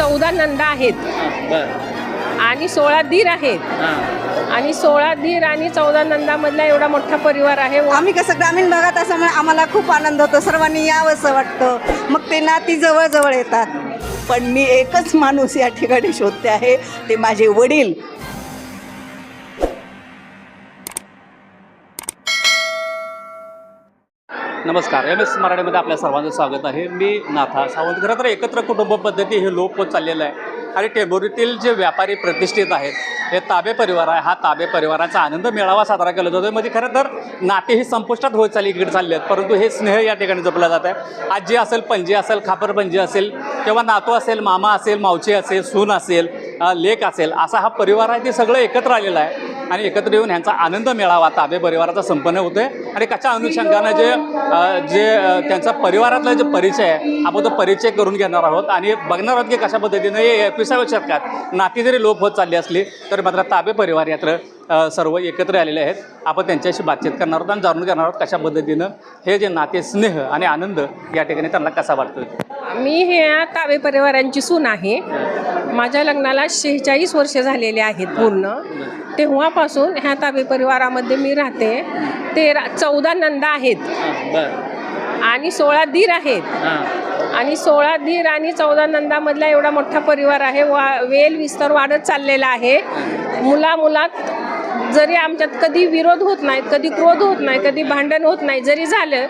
चौदा नंदा आहेत. बर आणि सोळा धीर आहेत. आणि सोळा धीर आणि चौदा नंदामधला एवढा मोठा परिवार आहे. आम्ही कसं ग्रामीण भागात असल्यामुळे आम्हाला खूप आनंद होतो. सर्वांनी यावंसं वाटतं. मग ते नाती जवळजवळ येतात. पण मी एकच माणूस या ठिकाणी शोधते आहे. ते माझे वडील. नमस्कार. एम एस मराठीमध्ये आपल्या सर्वांचं स्वागत आहे. मी नाथा सावंत. खरं तर एकत्र कुटुंब पद्धती हे लोप होत चाललेलं आहे. आणि टेंभुरीतील जे व्यापारी प्रतिष्ठित आहेत हे ताबे परिवार आहे. हा ताबे परिवाराचा आनंद मेळावा साजरा केला जातो म्हणजे खरं तर नाते ही संपुष्टात होत चालली इकडे चालले आहेत. परंतु हे स्नेह या ठिकाणी जपलं जात आहे. आजी असेल पणजी असेल खापर पणजी असेल किंवा नातू असेल मामा असेल मावशी असेल सून असेल लेक असेल असा हा परिवार आहे. ते सगळं एकत्र आलेलं आहे. आणि एकत्र येऊन ह्यांचा आनंद मिळावा ताबे परिवाराचा संपन्न होतोय. आणि कशा अनुषंगानं जे जे त्यांचा परिवारातला जे परिचय आहे आपण तो परिचय करून घेणार आहोत. आणि बघणार आहोत की कशा पद्धतीनं हे एकविसाव्या शतकात नाती जरी लोप होत चालली असली तर मात्र ताबे परिवार यात्र सर्व एकत्र आलेले आहेत. आपण त्यांच्याशी बातचीत करणार आहोत आणि जाणून घेणार आहोत कशा पद्धतीनं हे जे नाते स्नेह आणि आनंद या ठिकाणी त्यांना कसा वाटतो मी ह्या ताबे परिवारांची सून आहे. माझ्या लग्नाला शेहेचाळीस वर्ष झालेले आहेत पूर्ण. तेव्हापासून ह्या ताबे परिवारामध्ये मी राहते. तेरा चौदा नंदा आहेत. आणि सोळा धीर आहेत. आणि सोळा धीर आणि चौदा नंदामधला एवढा मोठा परिवार आहे. वा वेल विस्तार वाढत चाललेला आहे. मुला मुलात जरी आमच्यात कधी विरोध होत नाहीत कधी क्रोध होत नाही कधी भांडण होत नाही जरी झालं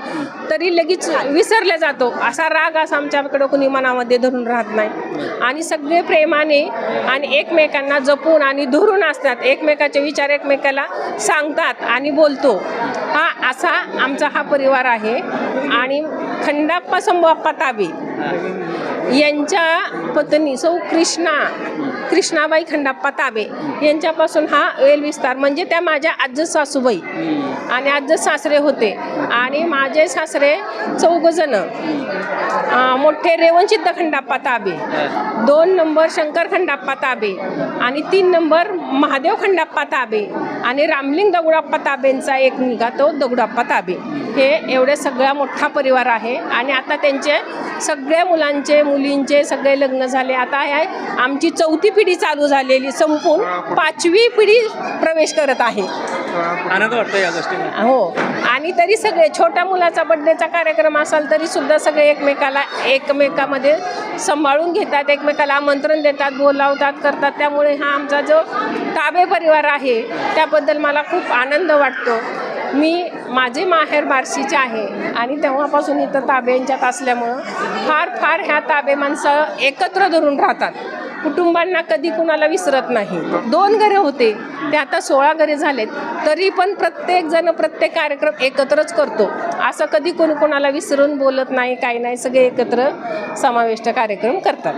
तरी लगेच विसरला जातो. असा राग असा आमच्याकडं कुणी मनामध्ये धरून राहत नाही. आणि सगळे प्रेमाने आणि एकमेकांना जपून आणि धरून असतात. एकमेकाचे विचार एकमेकाला सांगतात आणि बोलतो. हा असा आमचा हा परिवार आहे. आणि खंडाप्पा संभाप्पा ताबे. यांच्या पत्नी सौ कृष्णा कृष्णाबाई खंडाप्पा ताबे यांच्यापासून हा वेल विस्तार म्हणजे त्या माझ्या आज्ज सासूबाई आणि आज्ज सासरे होते. आणि माझे सासरे चौघजण मोठे रेवणसिद्ध खंडाप्पा ताबे दोन नंबर शंकर खंडाप्पा ताबे आणि तीन नंबर महादेव खंडाप्पा ताबे आणि रामलिंग दगुडाप्पा ताबेंचा एक मुलगा तो दगुडाप्पा ताबे. हे एवढे सगळा मोठा परिवार आहे आणि आता त्यांचे सगळ्या मुलांचे मुलींचे सगळे लग्न झाले. आता आहे आमची चौथी पिढी चालू झालेली संपून पाचवी पिढी प्रवेश करत आहे. आनंद वाटतो या गोष्टीने हो. आणि तरी सगळे छोट्या मुलाचा बड्डेचा कार्यक्रम असाल तरी सुद्धा सगळे एकमेकाला एकमेकामध्ये सांभाळून घेतात एकमेकाला आमंत्रण देतात बोलावतात करतात. त्यामुळे हा आमचा जो ताबे परिवार आहे त्याबद्दल मला खूप आनंद वाटतो. मी माझे माहेर बार्शीचे आहे आणि तेव्हापासून इथं ताब्यांच्यात असल्यामुळं फार फार ह्या ताबे माणसं एकत्र धरून राहतात. कुटुंबांना कधी कुणाला विसरत नाही. दोन घरे होते. ते आता सोळा घरे झालेत. तरी पण प्रत्येक जण प्रत्येक कार्यक्रम एकत्रच करतो. असं कधी कोणी कोणाला विसरून बोलत नाही काही नाही सगळे एकत्र समाविष्ट कार्यक्रम करतात.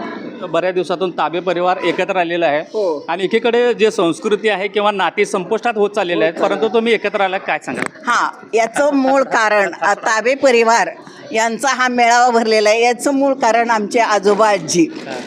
बऱ्याच दिवसातून ताबे परिवार एकत्र आलेला आहे. आणि एकीकडे जे संस्कृती आहे किंवा नाती संपुष्टात होत चाललेले आहेत परंतु तुम्ही एकत्र आला काय सांगाल? हां याचं मूळ कारण ताबे परिवार यांचा हा मेळावा भरलेला आहे. याचं मूळ कारण आमचे आजोबा आजी.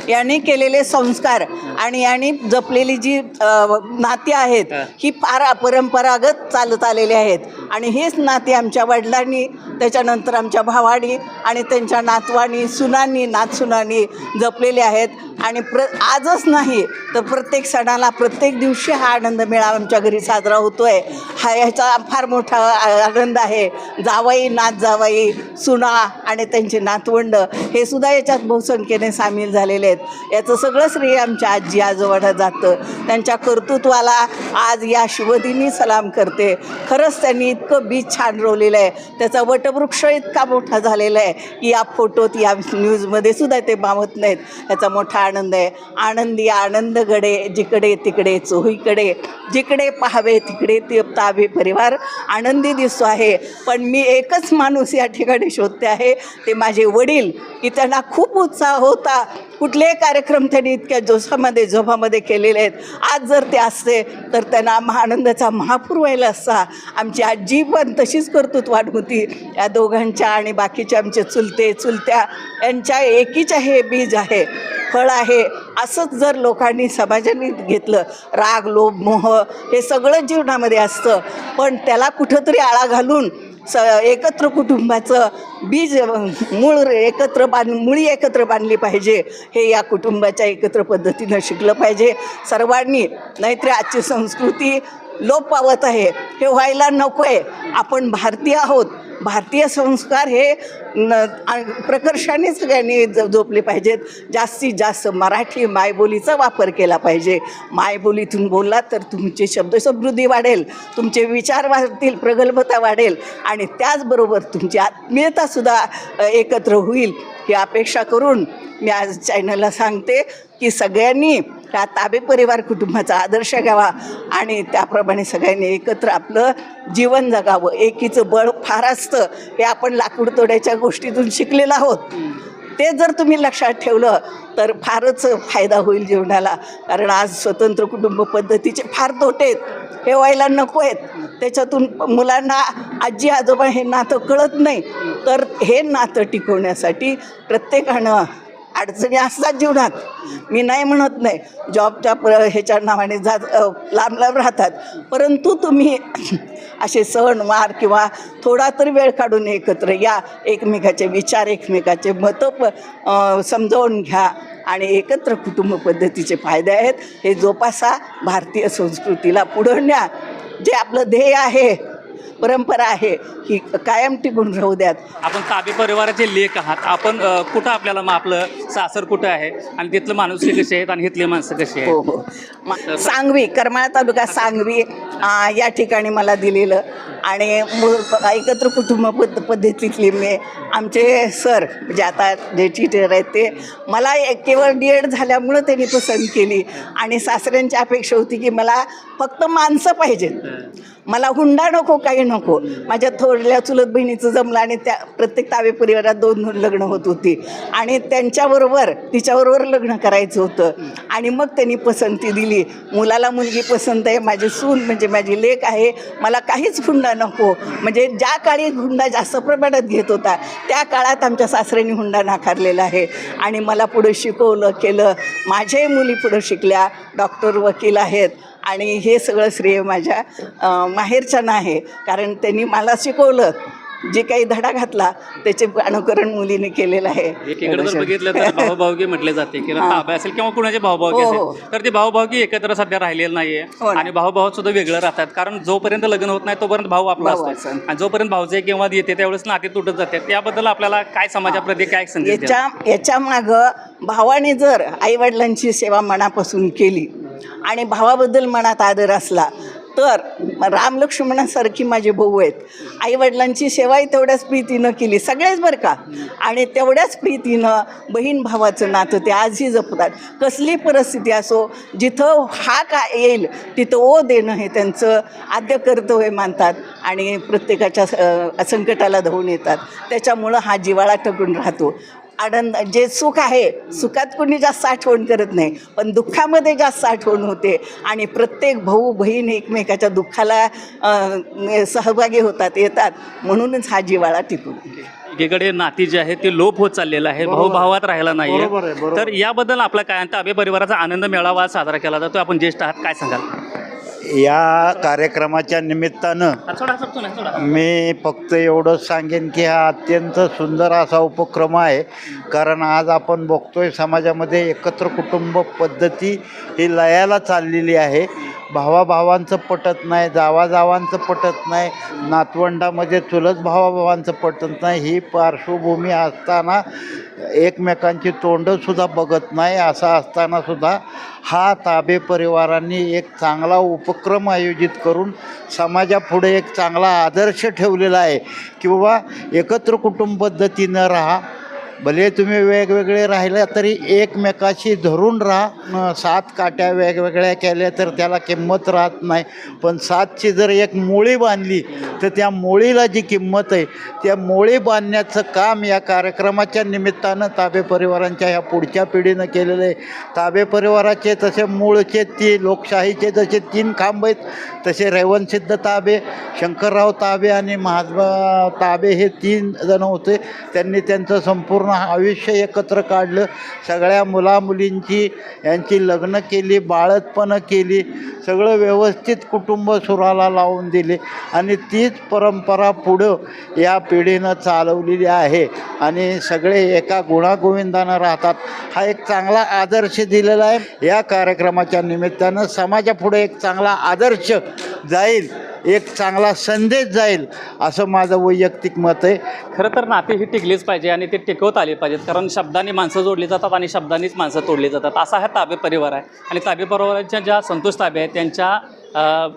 यांनी केलेले संस्कार आणि यांनी जपलेली जी नाती आहेत ही. फार परंपरागत चालत आलेली आहेत. आणि हेच नाती आमच्या वडिलांनी त्याच्यानंतर आमच्या भावानी आणि त्यांच्या नातवानी सुनांनी नातसुनांनी जपलेले आहेत. आणि प्र आजच नाही तर प्रत्येक सणाला प्रत्येक दिवशी हा आनंद मेळावा आमच्या घरी साजरा होतो आहे हा ह्याचा फार मोठा आ- आनंद आहे. जावाई नात जावाई सुना आणि त्यांचे नातवंड हे सुद्धा याच्यात बहुसंख्येने सामील झालेले आहेत. याचं सगळं श्रेय आमच्या आजी आजोबाला जातं. त्यांच्या कर्तृत्वाला आज या शुभदिनी सलाम करते. खरंच त्यांनी इतकं बीज छान रोवलेलं आहे. त्याचा वटवृक्ष इतका मोठा झालेला आहे की या फोटोत या न्यूजमध्ये सुद्धा ते मावत नाहीत. याचा मोठा आनंद आहे. आनंदी आनंद गडे जिकडे तिकडे चोहीकडे जिकडे पाहावे तिकडे ते ताबे परिवार. आनंदी दिसतो आहे. पण मी एकच माणूस या ठिकाणी शोधते आहे. ते माझे वडील की त्यांना खूप उत्साह होता. कुठलेही कार्यक्रम त्यांनी इतक्या जोशामध्ये झोपामध्ये केलेले आहेत. आज जर ते असते तर त्यांना आम्हा आनंदाचा महापूर व्हायला असता आमची आजी पण तशीच कर्तृत्वान होती या दोघांच्या आणि बाकीच्या आमचे चुलते चुलत्या यांच्या एकीच्या हे बीज आहे. फळ आहे. असंच जर लोकांनी समाजाने घेतलं राग लोभ मोह हे सगळं जीवनामध्ये असतं. पण त्याला कुठंतरी आळा घालून स एकत्र कुटुंबाचं बीज मूळ एकत्र बांध मुळी एकत्र बांधली पाहिजे. हे या कुटुंबाच्या एकत्र पद्धतीनं शिकलं पाहिजे. सर्वांनी नाहीतर आजची संस्कृती लोप पावत आहे. हे व्हायला नको आहे आपण भारतीय आहोत. भारतीय संस्कार हे न प्रकर्षाने सगळ्यांनी जोपले पाहिजेत. जास्तीत जास्त मराठी मायबोलीचा वापर केला पाहिजे. मायबोलीतून बोलला तर तुमची शब्दसमृद्धी वाढेल तुमचे विचार वाढतील प्रगल्भता वाढेल आणि त्याचबरोबर तुमची आत्मीयतासुद्धा एकत्र होईल. ही अपेक्षा करून मी आज चॅनलला सांगते की सगळ्यांनी त्या ताबे परिवार कुटुंबाचा आदर्श घ्यावा आणि त्याप्रमाणे सगळ्यांनी एकत्र आपलं जीवन जगावं. एकीचं बळ फार असतं. हे आपण लाकूड तोड्याच्या गोष्टीतून शिकलेलो आहोत. ते जर तुम्ही लक्षात ठेवलं तर फारच फायदा होईल जीवनाला. कारण आज स्वतंत्र कुटुंब पद्धतीचे फार तोटे आहेत. हे व्हायला नको आहेत. त्याच्यातून मुलांना आजी आजोबा हे नातं कळत नाही. तर हे नातं टिकवण्यासाठी प्रत्येकानं अडचणी असतात जीवनात. मी नाही म्हणत नाही जॉबच्या प्र ह्याच्या नावाने जात लांब लांब राहतात. परंतु तुम्ही असे सण वार किंवा थोडा तरी वेळ काढून एकत्र या. एकमेकाचे विचार एकमेकाचे मतं प समजावून घ्या. आणि एकत्र कुटुंब पद्धतीचे फायदे आहेत. हे जोपासा. भारतीय संस्कृतीला पुढं न्या. जे आपलं ध्येय आहे परंपरा आहे ही कायम टिकून राहू द्यात. आपण ताबे परिवाराचे लेख आहात. आपण अ, कुठं आपल्याला मग आपलं सासर कुठं आहे आणि तिथलं माणूस कसे आहेत आणि इथली माणसं कशी हो आहेत? हो म- सांगवी करमाळा तालुका सांगवी आ, या ठिकाणी मला दिलेलं. आणि मूळ एकत्र कुटुंब पद्ध पद्धतीतली मी आमचे सर म्हणजे आता जे टीचर आहेत ते मला एक- केवळ डी एड झाल्यामुळं त्यांनी पसंत केली. आणि सासऱ्यांची अपेक्षा होती की मला फक्त माणसं पाहिजेत. मला हुंडा नको काही नको. माझ्या थोरल्या चुलत बहिणीचं जमलं आणि त्या प्रत्येक तावे परिवारात दोन दोन लग्न होत होती. आणि त्यांच्याबरोबर तिच्याबरोबर लग्न करायचं होतं. आणि मग त्यांनी पसंती दिली. मुलाला मुलगी पसंत आहे माझी सून म्हणजे माझी लेक आहे. मला काहीच हुंडा नको. म्हणजे ज्या काळी हुंडा जास्त प्रमाणात घेत होता त्या काळात आमच्या सासऱ्यांनी हुंडा नाकारलेला आहे. आणि मला पुढं शिकवलं केलं. माझ्याही मुली पुढं शिकल्या. डॉक्टर वकील आहेत. आणि हे सगळं श्रेय माझ्या माहेरच्यानं आहे कारण त्यांनी मला शिकवलं जे काही धडा घातला त्याचे अनुकरण मुलीने केलेलं आहे एकीकडे जर बघितलं तर भाऊभावकी म्हटले जाते किंवा हां. ताबा असेल किंवा कुणाचे भाऊभावकी हो, हो. असेल तर ते भाऊभावकी एकत्र सध्या राहिलेलं नाहीये हो. आणि भाऊभावात सुद्धा वेगळं राहतात कारण जोपर्यंत लग्न होत नाही तोपर्यंत भाऊ आपला असतो. आणि जोपर्यंत भाऊचे किंवा येते त्यावेळेस नाते तुटत जातात त्याबद्दल आपल्याला काय समाजाप्रती काय? याच्या याच्या मागं भावाने जर आईवडिलांची सेवा मनापासून केली आणि भावाबद्दल मनात आदर असला तर राम लक्ष्मणासारखी माझे भाऊ आहेत. आईवडिलांची सेवाही तेवढ्याच प्रीतीनं केली सगळ्याच बरं का? आणि तेवढ्याच प्रीतीनं बहीण भावाचं नातं ते आजही जपतात. कसली परिस्थिती असो जिथं हा का येईल तिथं ओ देणं हे त्यांचं आद्य कर्तव्य मानतात आणि प्रत्येकाच्या संकटाला धावून येतात. त्याच्यामुळं हा जिवाळा टकून राहतो. आनंद जे सुख आहे सुखात कोणी जास्त आठवण करत नाही पण दुःखामध्ये जास्त आठवण होते. आणि प्रत्येक भाऊ बहीण एकमेकाच्या दुःखाला सहभागी होतात येतात. म्हणूनच हा जिवाळा टिकून. एकीकडे नाती जे आहे ते लोप होत चाललेलं आहे भाऊ भावात राहिला नाहीये. तर याबद्दल आपला काय ताबे परिवाराचा आनंद मेळावा साजरा केला जातो आपण ज्येष्ठ आहात काय सांगाल? या कार्यक्रमाच्या निमित्तानं. मी फक्त एवढंच सांगेन की हा अत्यंत सुंदर असा उपक्रम आहे कारण आज आपण बघतोय समाजामध्ये एकत्र कुटुंब पद्धती ही लयाला चाललेली आहे भावाभावांचं पटत नाही जावाजावांचं पटत नाही नातवंडामध्ये चुलत भावाभावांचं पटत नाही ही पार्श्वभूमी असताना एकमेकांची तोंडंसुद्धा बघत नाही असं असतानासुद्धा हा ताबे परिवारांनी एक चांगला उपक्रम आयोजित करून समाजापुढे एक चांगला आदर्श ठेवलेला आहे. की बाबा एकत्र कुटुंब पद्धतीनं राहा भले तुम्ही वेगवेगळे राहिले तरी एकमेकाशी धरून राहा. सात काट्या वेगवेगळ्या केल्या तर त्याला किंमत राहत नाही. पण सातची जर एक मोळी बांधली तर त्या मोळीला जी किंमत आहे त्या मोळी बांधण्याचं काम या कार्यक्रमाच्या निमित्तानं ताबे परिवारांच्या ह्या पुढच्या पिढीनं केलेलं आहे. ताबे परिवाराचे तसे मूळचे ती लोकशाहीचे जसे तीन खांब आहेत तसे रेवणसिद्ध ताबे शंकरराव ताबे आणि महात्मा ताबे हे तीन जण होते. त्यांनी त्यांचं संपूर्ण आयुष्य एकत्र काढलं. सगळ्या मुलामुलींची यांची लग्न केली बाळतपणं केली सगळं व्यवस्थित कुटुंब सुराला लावून दिले. आणि तीच परंपरा पुढं या पिढीनं चालवलेली आहे. आणि सगळे एका गुणागोविंदानं राहतात. हा एक चांगला आदर्श दिलेला आहे. या कार्यक्रमाच्या निमित्तानं समाजापुढे एक चांगला आदर्श जाईल. एक चांगला संदेश जाईल असं माझं वैयक्तिक मत आहे. खरं तर नाते ही टिकलीच पाहिजे आणि ते टिकवत आले पाहिजेत कारण शब्दाने माणसं जोडली जातात आणि शब्दांनीच माणसं तोडली जातात. असा हा ताबे परिवार आहे. आणि ताबे परिवाराच्या ज्या संतोष ताबे आहेत त्यांच्या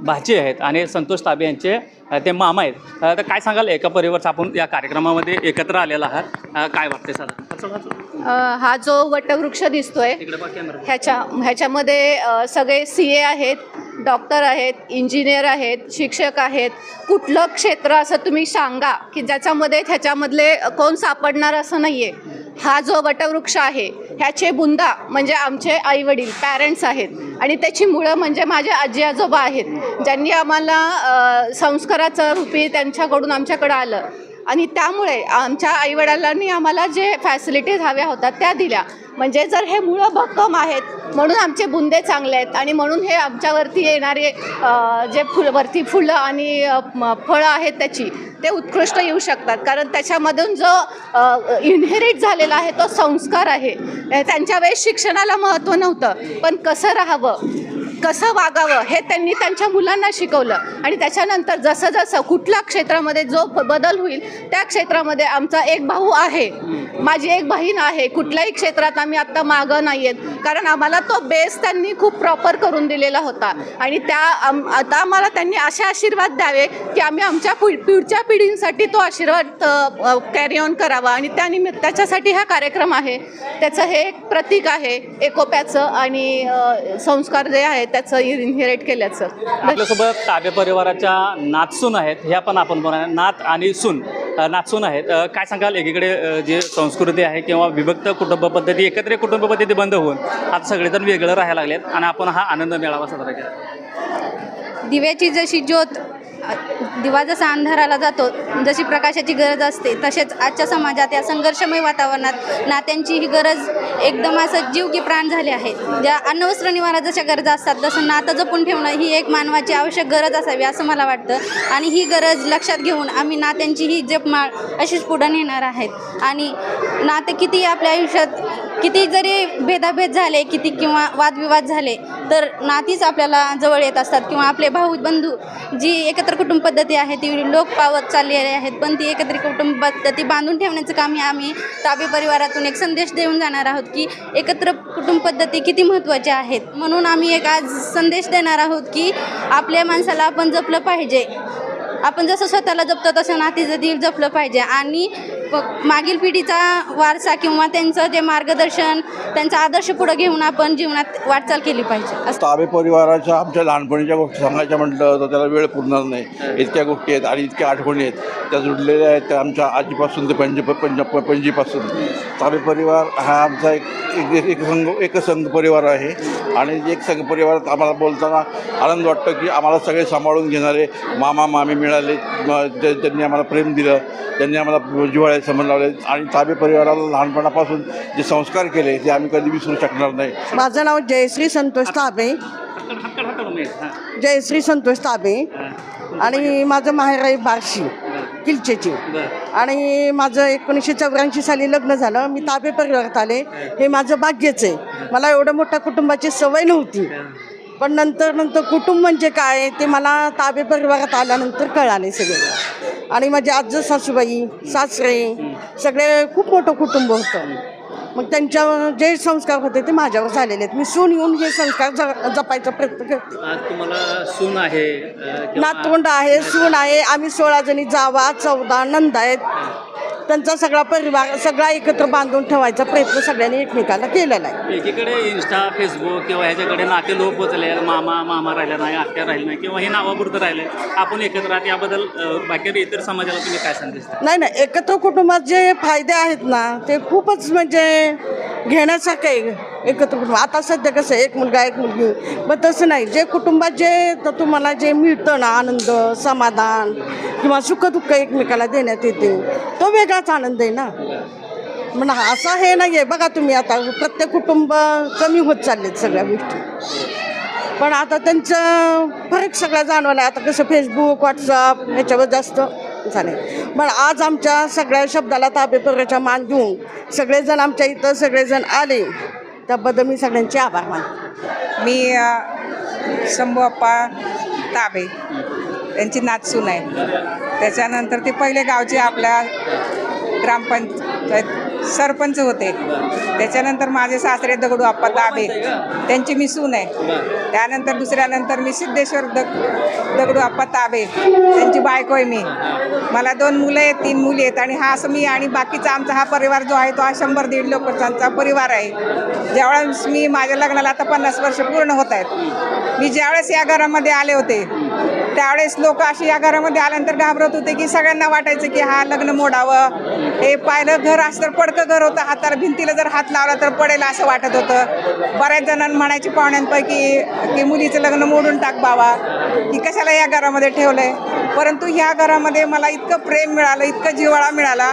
भाची आहेत आणि संतोष ताबे यांचे ते मामा आहेत. तर काय सांगाल एका परिवारचा आपण या कार्यक्रमामध्ये एकत्र आलेला आहात. काय वाटते साधारण? हा जो वटवृक्ष दिसतोय. ह्याच्या ह्याच्यामध्ये सगळे सी ए आहेत डॉक्टर आहेत इंजिनियर आहेत शिक्षक आहेत. कुठलं क्षेत्र असं तुम्ही सांगा की ज्याच्यामध्ये ह्याच्यामधले कोण सापडणार असं नाही आहे हा जो वटवृक्ष आहे ह्याचे बुंदा म्हणजे आमचे आईवडील पॅरेंट्स आहेत. आणि त्याची मुळं म्हणजे माझे आजी आजोबा आहेत. ज्यांनी आम्हाला संस्काराचं रूपी त्यांच्याकडून आमच्याकडं आलं. आणि त्यामुळे आमच्या आईवडिलांनी आम्हाला जे फॅसिलिटीज हव्या होत्या त्या दिल्या. म्हणजे जर हे मुळं भक्कम आहेत म्हणून आमचे बुंदे चांगले आहेत आणि म्हणून हे आमच्यावरती येणारे जे फुल वरती फुलं आणि फळं आहेत त्याची ते उत्कृष्ट येऊ शकतात. कारण त्याच्यामधून जो इनहेरिट झालेला आहे तो संस्कार आहे. त्यांच्या वेळेस शिक्षणाला महत्त्व नव्हतं. पण कसं राहावं? कसं वागावं हे त्यांनी त्यांच्या मुलांना शिकवलं. आणि त्याच्यानंतर जसं जसं कुठल्या क्षेत्रामध्ये जो बदल होईल त्या क्षेत्रामध्ये आमचा एक भाऊ आहे. माझी एक बहीण आहे. कुठल्याही क्षेत्रात आम्ही आत्ता मागं नाही आहेत कारण आम्हाला तो बेस त्यांनी खूप प्रॉपर करून दिलेला होता. आणि त्या आता आम्हाला त्यांनी असे आशीर्वाद द्यावे की आम्ही आमच्या पुढच्या पिढींसाठी तो आशीर्वाद कॅरी ऑन करावा. आणि त्यानिमित्त त्याच्यासाठी हा कार्यक्रम आहे. त्याचं हे एक प्रतीक आहे. एकोप्याचं आणि संस्कार जे आहेत त्याचं इनहेरिट केल्याचं. आपल्यासोबत ताबे परिवाराच्या नातसून आहेत ह्या पण आपण बोला नात आणि सून नातसून आहेत. काय सांगाल एकीकडे जे संस्कृती आहे किंवा विभक्त कुटुंब पद्धती एकत्र कुटुंब पद्धती बंद होऊन आता सगळेजण वेगळं राहायला लागलेत आणि आपण हा आनंद मेळावा साजरा केला. दिव्याची जशी ज्योत दिवा जसा अंधाराला जातो जशी प्रकाशाची गरज असते तसेच आजच्या समाजात या संघर्षमय वातावरणात नात्यांची ही गरज एकदम असं जीव की प्राण झाले आहे. ज्या अन्नवस्त्र निवारा जशा गरजा असतात तसं नातं जपून ठेवणं ही एक मानवाची आवश्यक गरज असावी असं मला वाटतं. आणि ही गरज लक्षात घेऊन आम्ही नात्यांची ही जपमाळ अशीच पुढं नेणार आहेत. आणि नाते किती आपल्या आयुष्यात किती जरी भेदाभेद झाले किती किंवा वादविवाद झाले तर नातीच आपल्याला जवळ येत असतात किंवा आपले भाऊ बंधू जी एकत्र कुटुंब पद्धती आहे ती लोक पावत चाललेली आहेत पण ती एकत्र कुटुंब पद्धती बांधून ठेवण्याचं काम हे आम्ही ताबे परिवारातून एक संदेश देऊन जाणार आहोत की एकत्र कुटुंब पद्धती किती महत्त्वाच्या आहेत. म्हणून आम्ही एक आज संदेश देणार आहोत की आपल्या माणसाला आपण जपलं पाहिजे. आपण जसं स्वतःला जपतो तसं नातीचं देखील जपलं पाहिजे. आणि मागील पिढीचा वारसा किंवा त्यांचं जे मार्गदर्शन त्यांचा आदर्श पुढं घेऊन आपण जीवनात वाटचाल केली पाहिजे. असं ताबे परिवाराच्या आमच्या लहानपणीच्या गोष्टी सांगायच्या म्हटलं तर त्याला वेळ पुरणार नाही. इतक्या गोष्टी आहेत आणि इतक्या आठवणी आहेत. त्या जुडलेल्या आहेत त्या आमच्या आजीपासून ते पंज पंज पणजीपासून ताबे परिवार हा आमचा एक एक एक संघ एकसंघ परिवार आहे. आणि एक संघ परिवारात आम्हाला बोलताना आनंद वाटतो की आम्हाला सगळे सांभाळून घेणारे मामा मामी मिळाले. म- ज्यांनी आम्हाला प्रेम दिलं. त्यांनी आम्हाला जिव्हाळ्यात संबंध लावले. आणि ताबे परिवाराला लहानपणापासून जे संस्कार केले ते आम्ही कधी विसरू शकणार नाही. माझं नाव जयश्री संतोष ताबे. जयश्री संतोष ताबे. आणि माझं माहेर आहे बार्शी किलचेची. आणि माझं एकोणीसशे चौऱ्याऐंशी साली लग्न झालं. मी ताबे परिवारात आले. हे माझं भाग्यच आहे. मला एवढं मोठ्या कुटुंबाची सवय नव्हती. पण नंतर नंतर कुटुंब म्हणजे काय ते मला ताबे परिवारात आल्यानंतर कळाले सगळे. आणि माझे आजी सासूबाई सासरे सगळे खूप मोठं कुटुंब होतं. मग त्यांच्या जे संस्कार होते ते माझ्यावर झालेले आहेत. मी सून येऊन हे संस्कार ज- जपायचा प्रयत्न करते. तुम्हाला सून आहे नातवंड आहे सून आहे. आम्ही सोळा जणी जावा चौदा नंद आहेत. त्यांचा सगळा परिवार सगळा एकत्र बांधून ठेवायचा प्रयत्न सगळ्यांनी एकमेकाला केलेला आहे. एकीकडे इंस्टा फेसबुक किंवा ह्याच्याकडे नाते लोक पोचले मामा मामा राहिला नाही आत्या राहिलं नाही किंवा हे नावापुरतं राहिले आपण एकत्र आहात याबद्दल बाकी इतर समाजाला तुम्ही काय संदेश द्याल? नाही नाही एकत्र कुटुंबात जे फायदे आहेत ना ते खूपच म्हणजे घेण्यासारखं एकत्र कुटुंब. आता सध्या कसं आहे, एक मुलगा एक मुलगी. पण तसं नाही जे कुटुंबात जे तर तुम्हाला जे मिळतं ना आनंद समाधान किंवा सुखदुःख एकमेकाला देण्यात येते. तो वेगळाच आनंद आहे ना. म्हणून असं हे नाही आहे बघा तुम्ही आता प्रत्येक कुटुंब कमी होत चाललेत सगळ्या गोष्टी. पण आता त्यांचं फरक सगळा जाणवला आता कसं फेसबुक व्हॉट्सअप ह्याच्यावर जास्त झाले पण आज आमच्या सगळ्या शब्दाला ताबेपराच्या मान देऊन सगळेजण आमच्या इथं सगळेजण आले. त्याबद्दल मी सगळ्यांचे आभार मानते. मी शंभू अप्पा ताबे. त्यांची नाचसून आहे. त्याच्यानंतर ते पहिले गावचे आपल्या ग्रामपंच सरपंच होते. त्याच्यानंतर माझे सासरे दगडू आप्पा ताबे त्यांची मी सून आहे. त्यानंतर दुसऱ्यानंतर मी सिद्धेश्वर दग दगडू आप्पा ताबे त्यांची बायको आहे मी. मला दोन मुलं आहेत तीन मुली आहेत आणि हा असं मी आणि बाकीचा आमचा हा परिवार जो आहे तो हा शंभर दीड लोकांचा परिवार आहे. ज्यावेळेस मी माझ्या लग्नाला आता पन्नास वर्ष पूर्ण होत आहेत. मी ज्यावेळेस या घरामध्ये आले होते त्यावेळेस लोक अशी या घरामध्ये आल्यानंतर घाबरत होते की सगळ्यांना वाटायचं की हा लग्न मोडावं. हे पाहिलं घर असं तर पडकं घर होतं हाताला भिंतीला जर हात लावला तर पडेल असं वाटत होतं. बऱ्याच जणांना म्हणायचे पाहुण्यांपैकी की मुलीचं लग्न मोडून टाक बाबा. की कशाला या घरामध्ये ठेवलं आहे परंतु ह्या घरामध्ये मला इतकं प्रेम मिळालं इतकं जिव्हाळा मिळाला.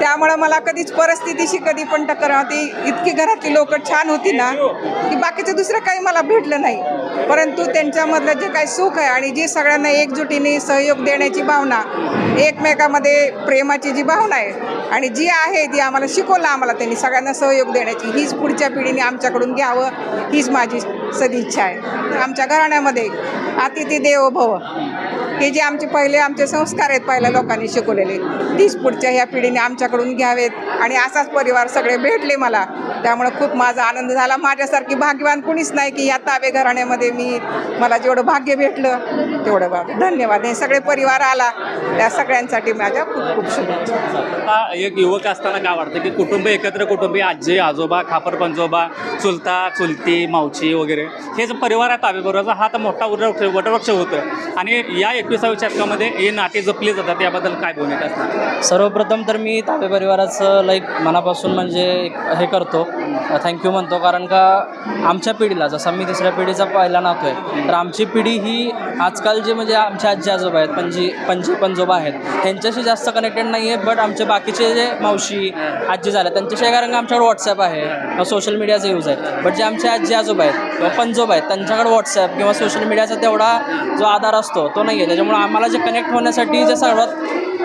त्यामुळं मला कधीच परिस्थितीशी कधी पण टक्कर होती इतकी घरातली लोक छान होती ना की बाकीचं दुसरं काही मला भेटलं नाही. परंतु त्यांच्यामधलं जे काही सुख आहे आणि जी सगळ्यांना एकजुटीने सहयोग देण्याची भावना एकमेकामध्ये प्रेमाची जी भावना आहे आणि जी आहे ती आम्हाला शिकवलं आम्हाला त्यांनी सगळ्यांना सहयोग देण्याची हीच पुढच्या पिढीने आमच्याकडून घ्यावं हीच माझी सदिच्छा आहे. आमच्या घराण्यामध्ये अतिथी देवो भव. हे जे आमचे पहिले आमचे संस्कार आहेत पहिल्या लोकांनी शिकवलेले तीच पुढच्या ह्या पिढीने आमच्याकडून घ्यावेत. आणि असाच परिवार सगळे भेटले मला. त्यामुळे खूप माझा आनंद झाला. माझ्यासारखी भाग्यवान कुणीच नाही की या ताबे घराण्यामध्ये मी मला जेवढं भाग्य भेटलं तेवढं बाब. धन्यवाद. हे सगळे परिवार आला. त्या सगळ्यांसाठी माझ्या खूप खूप शुभेच्छा. एक युवक असताना काय वाटतं की कुटुंब एकत्र कुटुंबी आजी आजोबा खापर पंजोबा चुलता चुलती मावची वगैरे हे जो परिवार आहे ताबेबरोबरचा हा तर मोठा वटवृक्ष होतं आणि या एकविसाव्या शतकामध्ये हे नाते जपली जातात याबद्दल काय भूमिका असणार सर्वप्रथम तर मी ताबे परिवाराचं लाईक मनापासून म्हणजे एक हे करतो. थँक्यू म्हणतो. कारण का आमच्या पिढीला जसा मी तिसऱ्या पिढीचा पहिला नातो आहे तर आमची पिढी ही आजकाल जे म्हणजे आमचे आजी आजोबा आहेत पणजी पणजी पंजोबा आहेत त्यांच्याशी जास्त कनेक्टेड नाही आहे बट आमचे बाकीचे जे मावशी आजी झाल्या त्यांच्याशी कारण का आमच्याकडे व्हॉट्सअप आहे सोशल मीडियाचा यूज आहे. बट जे आमचे आजी आजोबा आहेत किंवा पंजोबा आहेत त्यांच्याकडे व्हॉट्सअप किंवा सोशल मीडियाचा तेवढा जो आधार असतो तो नाही आहे त्याच्यामुळे आम्हाला जे कनेक्ट होण्यासाठी जे सर्वात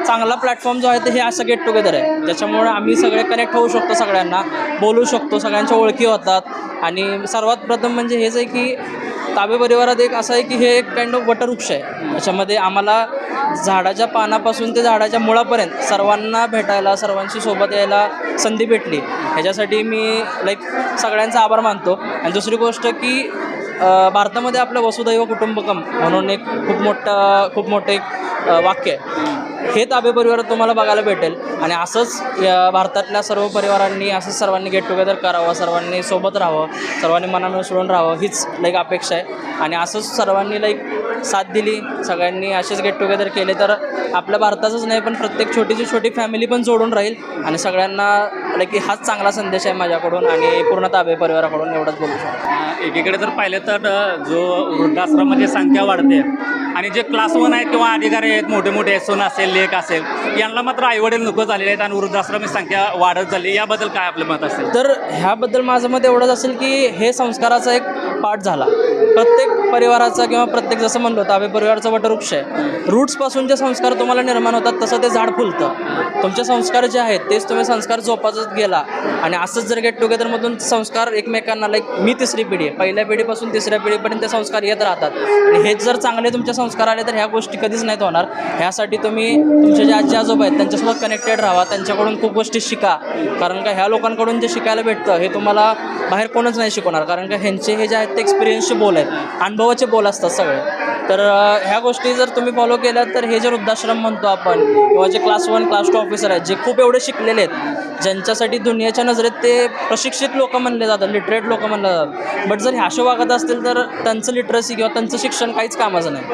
चांगला प्लॅटफॉर्म जो आहे ते हे असं गेट टुगेदर आहे. ज्याच्यामुळे आम्ही सगळे कनेक्ट होऊ शकतो सगळ्यांना बोलू शकतो सगळ्यांच्या ओळखी होतात. आणि सर्वात प्रथम म्हणजे हेच आहे की ताबे परिवारात एक असं आहे की हे एक काइंड ऑफ वटवृक्ष आहे. त्याच्यामध्ये आम्हाला झाडाच्या पानापासून ते झाडाच्या मुळापर्यंत सर्वांना भेटायला सर्वांशी सोबत यायला संधी भेटली. ह्याच्यासाठी मी लाईक सगळ्यांचा आभार मानतो. आणि दुसरी गोष्ट की भारतामध्ये आपलं वसुदैव कुटुंबकम म्हणून एक खूप मोठं खूप मोठं एक वाक्य आहे. हे ताबे परिवारात तुम्हाला बघायला भेटेल. आणि असंच भारतातल्या सर्व परिवारांनी असंच सर्वांनी गेट टुगेदर करावं सर्वांनी सोबत राहावं सर्वांनी मनानं मिसळून राहावं हीच लाईक अपेक्षा आहे. आणि असंच सर्वांनी लाईक साथ दिली सगळ्यांनी असेच गेट टुगेदर केले तर आपल्या भारताचंच नाही पण प्रत्येक छोटीची छोटी फॅमिली पण जोडून राहील. आणि सगळ्यांना लाईक हाच चांगला संदेश आहे माझ्याकडून आणि पूर्ण ताबे परिवाराकडून एवढंच बोलू शकतो. एकीकडे जर पाहिलं तर जो वृद्धाश्रमाची म्हणजे संख्या वाढते आणि जे क्लास वन आहेत किंवा अधिकारी आहेत मोठे मोठे सोन असेल लेख असेल यांना मात्र आईवडील नको झालेले आहेत आणि वृद्धाश्रमी संख्या वाढत झाली. याबद्दल काय आपलं मत असेल? तर ह्याबद्दल माझं मत एवढंच असेल की हे संस्काराचा एक पाठ झाला. प्रत्येक परिवाराचा किंवा प्रत्येक जसं म्हणलं ताबे परिवाराचा वटवृक्ष आहे. रूट्सपासून जे संस्कार तुम्हाला निर्माण होतात तसं ते झाड फुलतं. तुमचे संस्कार जे आहेत तेच तुम्ही संस्कार जोपासत गेला. आणि असंच जर गेट टुगेदरमधून संस्कार एकमेकांना लाईक मी तिसरी पिढी आहे. पहिल्या पिढीपासून तिसऱ्या पिढीपर्यंत ते संस्कार येत राहतात. आणि हेच जर चांगले तुमच्या संस्कार आले तर ह्या गोष्टी कधीच नाहीत होणार. ह्यासाठी तुम्ही तुमचे जे आजी आजोबा आहेत त्यांच्यासोबत कनेक्टेड राहा. त्यांच्याकडून खूप गोष्टी शिका. कारण का ह्या लोकांकडून जे शिकायला भेटतं हे तुम्हाला बाहेर कोणच नाही शिकवणार. कारण का ह्यांचे हे जे आहेत ते एक्सपिरियन्सचे बोल आहेत. अनुभवाचे बोल असतात सगळे. तर ह्या गोष्टी जर तुम्ही फॉलो केल्या तर हे जे वृद्धाश्रम म्हणतो आपण किंवा जे class one class two officer आहेत जे खूप एवढे शिकलेले आहेत ज्यांच्यासाठी दुनियाच्या नजरेत ते प्रशिक्षित लोक म्हणले जातात लिटरेट लोक म्हणले जातात. बट जर ह्या असे वागत असतील तर त्यांचं लिटरसी किंवा त्यांचं शिक्षण काहीच कामाचं नाही.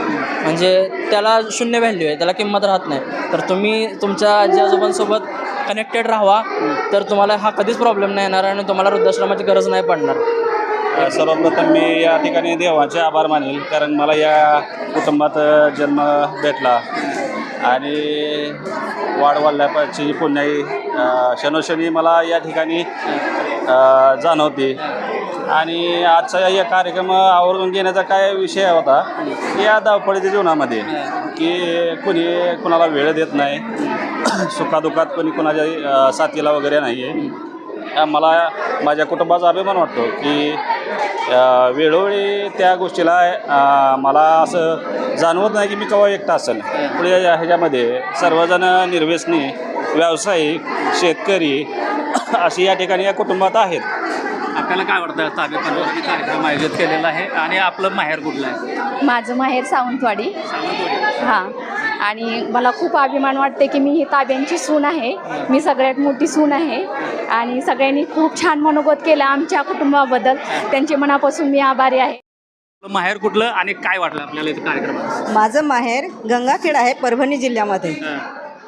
म्हणजे त्याला शून्य व्हॅल्यू आहे त्याला किंमत राहत नाही. तर तुम्ही तुमच्या आजी आजोबांसोबत कनेक्टेड राहावा तर तुम्हाला हा कधीच प्रॉब्लेम नाही येणार आणि तुम्हाला वृद्धाश्रमाची गरज नाही पडणार. सर्वप्रथम मी या ठिकाणी देवाचे आभार मानेल कारण मला या कुटुंबात जन्म भेटला. आणि वाढ वाढल्याची पुण्याई अ, क्षणोक्षणी मला या ठिकाणी जाणवती जाणवते. आणि आजचा या कार्यक्रम आवर्जून घेण्याचा काय विषय होता या धावपळीच्या जीवनामध्ये की कुणी कुणाला वेळ देत नाही सुखादुखात कोणी कोणाच्या साथीला वगैरे नाही आहे मला माझ्या कुटुंबाचा अभिमान वाटतो की वेळोवेळी त्या गोष्टीला मला असं जाणवत नाही की मी केव्हा एकटा असेल. पुढे या ह्याच्यामध्ये सर्वजण निर्व्यसनी व्यावसायिक शेतकरी अशी या ठिकाणी या कुटुंबात आहेत. आपल्याला काय वाटतं? ताबे परिवाराने कार्यक्रम आयोजित केलेला आहे आणि आपलं माहेर कुठलं आहे? माझं माहेर सावंतवाडी. सावंतवाडी. हां. आणि मला खूप अभिमान वाटते की मी ही ताब्यांची सून आहे. मी सगळ्यात मोठी सून आहे. आणि सगळ्यांनी खूप छान मनोगत केलं आमच्या कुटुंबाबद्दल. त्यांचे मनापासून मी आभारी आहे. माहेर कुठलं आणि काय वाटलं आपल्याला कार्यक्रमात? माझं माहेर गंगाखेड आहे परभणी जिल्ह्यामध्ये.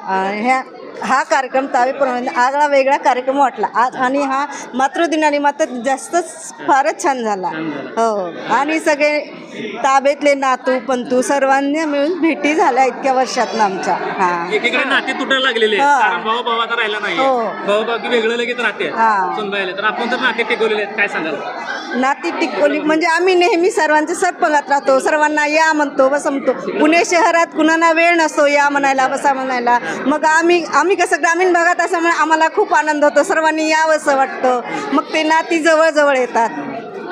ह्या हा कार्यक्रम तावेप्रमाणे आगळा वेगळा कार्यक्रम वाटला. आज आणि हा मातृदिनाने मात्र जास्तच फारच छान झाला. हो. आणि सगळे ताब्यातले नातू पंतू सर्वांनी मिळून भेटी झाल्या इतक्या वर्षातनं आमच्या. हा. एकीकडे नाते तुटायला लागलेले आहेत. हा. कारण भाऊ भावा तर राहिला नाही. हो. भाऊ भाऊ की वेगळं लगेच राहते हा. सुनबाईले. तर आपण तर नाते टिकवलेले आहेत काय सांगाल? नाती टिकवली. म्हणजे आम्ही नेहमी सर्वांचे सरपंगात राहतो. सर्वांना या म्हणतो बसा म्हणतो. पुणे शहरात कुणाला वेळ नसतो या म्हणायला बसा म्हणायला. मग आम्ही आम्ही कसं ग्रामीण भागात असल्यामुळे आम्हाला खूप आनंद होतो. सर्वांनी यावंसं वाटतं. मग ते नाती जवळजवळ येतात.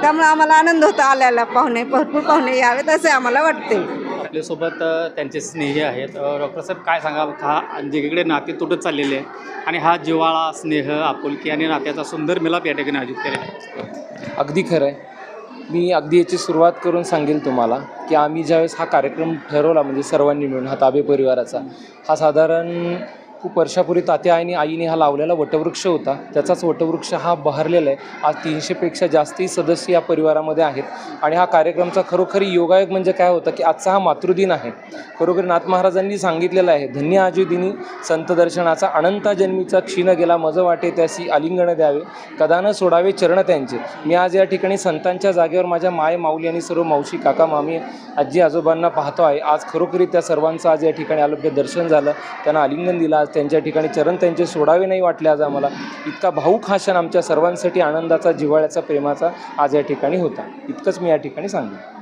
त्यामुळे आम्हाला आनंद होतो आल्याला पाहुणे भरपूर पाहुणे यावेत असे आम्हाला वाटते आपल्यासोबत त्यांचे स्नेही आहेत. डॉक्टर साहेब काय सांगाल? हा जिकडे नाते तुटत चाललेले आहे आणि हा जिव्हाळा स्नेह आपुलकी आणि नात्याचा सुंदर मिलाप या ठिकाणी आयोजित केलेला आहे. अगदी खरं आहे मी अगदी याची सुरुवात करून सांगेल तुम्हाला की आम्ही ज्यावेळेस हा कार्यक्रम ठरवला म्हणजे सर्वांनी मिळून हा ताबे परिवाराचा हा साधारण खूप वर्षापूर्वी तात्या आणि आईने हा लावलेला वटवृक्ष होता. त्याचाच वटवृक्ष हा बहरलेला आहे. आज तीनशेपेक्षा जास्ती सदस्य या परिवारामध्ये आहेत. आणि हा कार्यक्रमचा खरोखरी योगायोग म्हणजे काय होतं की आजचा हा मातृदिन आहे. खरोखर नाथ महाराजांनी सांगितलेलं आहे धन्य आजू दिनी संत दर्शनाचा अनंता जन्मीचा क्षीण गेला मज वाटे त्यासी आलिंगण द्यावे कदानं सोडावे चरण त्यांचे. मी आज या ठिकाणी संतांच्या जागेवर माझ्या माय माऊली आणि सर्व मावशी काका मामी आजी आजोबांना पाहतो आहे. आज खरोखरी त्या सर्वांचं आज या ठिकाणी आलोक्य दर्शन झालं. त्यांना आलिंगन दिलं. आज त्यांच्या ठिकाणी चरण त्यांचे सोडावे नाही वाटले आज आम्हाला. इतका भाऊक हा क्षण आमच्या सर्वांसाठी आनंदाचा जिव्हाळ्याचा प्रेमाचा आज या ठिकाणी होता. इतकंच मी या ठिकाणी सांगेन.